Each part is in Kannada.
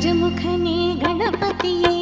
गजमुखने गणपतिये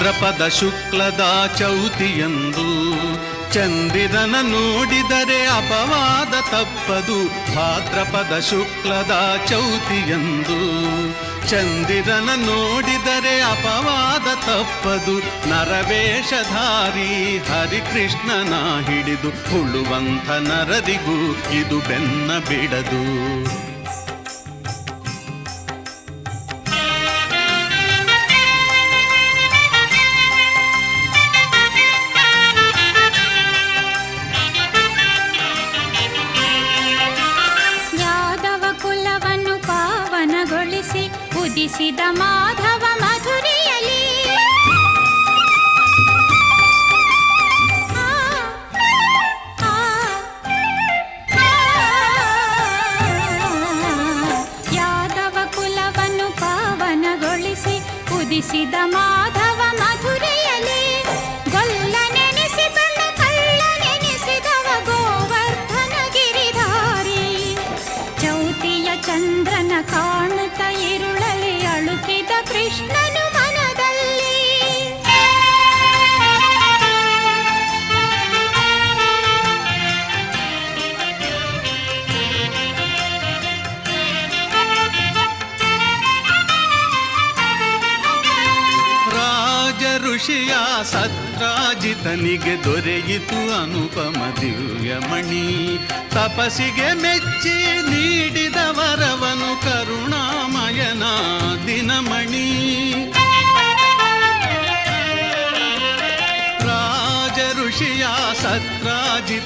ಭಾದ್ರಪದ ಶುಕ್ಲದ ಚೌತಿಯಂದು ಚಂದಿರನ ನೋಡಿದರೆ ಅಪವಾದ ತಪ್ಪದು ಭಾದ್ರಪದ ಶುಕ್ಲದ ಚೌತಿಯಂದು ಚಂದಿರನ ನೋಡಿದರೆ ಅಪವಾದ ತಪ್ಪದು ನರವೇಷಧಾರಿ ಹರಿಕೃಷ್ಣನ ಹಿಡಿದು ಹುಳುವಂಥ ನರದಿಗೂ ಇದು ಬೆನ್ನ ಬಿಡದು. ಸ್ತುತಿಸಿದ ಮಾಧವ ಮಧುರೆಯಲೇ, ಗೊಲ್ಲ ನೆನೆಸಿದನ ಕಳ್ಳ ನೆನೆಸಿದವ ಗೋವರ್ಧನ ಗಿರಿಧಾರಿ ಚೌತಿಯ ಚಂದ್ರನ ಕಾಣುತ್ತ ಇರುಳಲಿ ಅಳುಕಿದ ಕೃಷ್ಣ ಋಷಿಯ ಸತ್ರಾಜಿತನಿಗೆ ದೊರೆಯಿತು ಅನುಪಮ ದಿವ್ಯಮಣಿ. ತಪಸ್ಸಿಗೆ ಮೆಚ್ಚಿ ನೀಡಿದ ವರವನು ಕರುಣಾಮಯನ ದಿನಮಣಿ.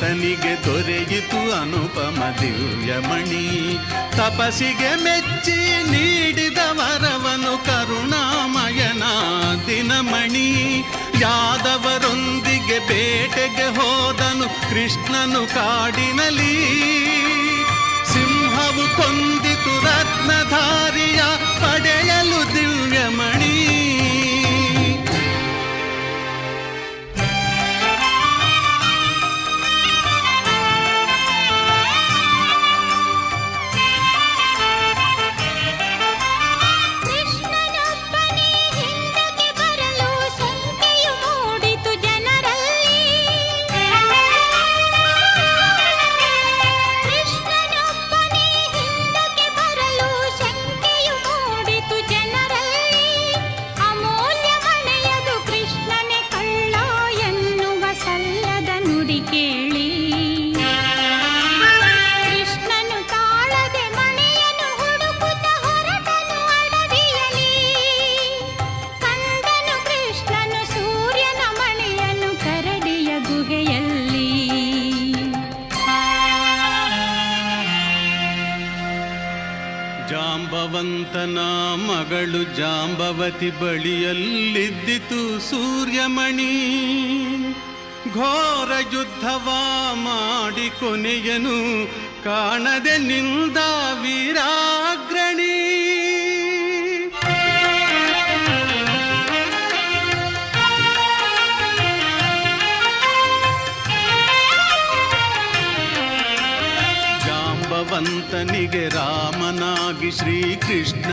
ಸತ್ರಾಜಿತನಿಗೆ ದೊರೆಯಿತು ಅನುಪಮ ದಿವ್ಯಮಣಿ. ತಪಸ್ಸಿಗೆ ಮೆಚ್ಚಿ ನೀಡಿದ ವರವನು ಕರುಣಾಮಯನ ದಿನಮಣಿ. ಯಾದವರೊಂದಿಗೆ ಬೇಟೆಗೆ ಹೋದನು ಕೃಷ್ಣನು ಕಾಡಿನಲಿ ಜಾಂಬವಂತನ ಮಗಳು ಜಾಂಬವತಿ ಬಳಿಯಲ್ಲಿದ್ದಿತು ಸೂರ್ಯಮಣಿ. ಘೋರ ಯುದ್ಧವ ಮಾಡಿ ಕೊನೆಯನು ಕಾಣದೆ ನಿಂದ ವೀರಾಗ್ರಣಿ. ಜಾಂಬವಂತನಿಗೆ ರಾಮನಾಗಿ శ్రీకృష్ణ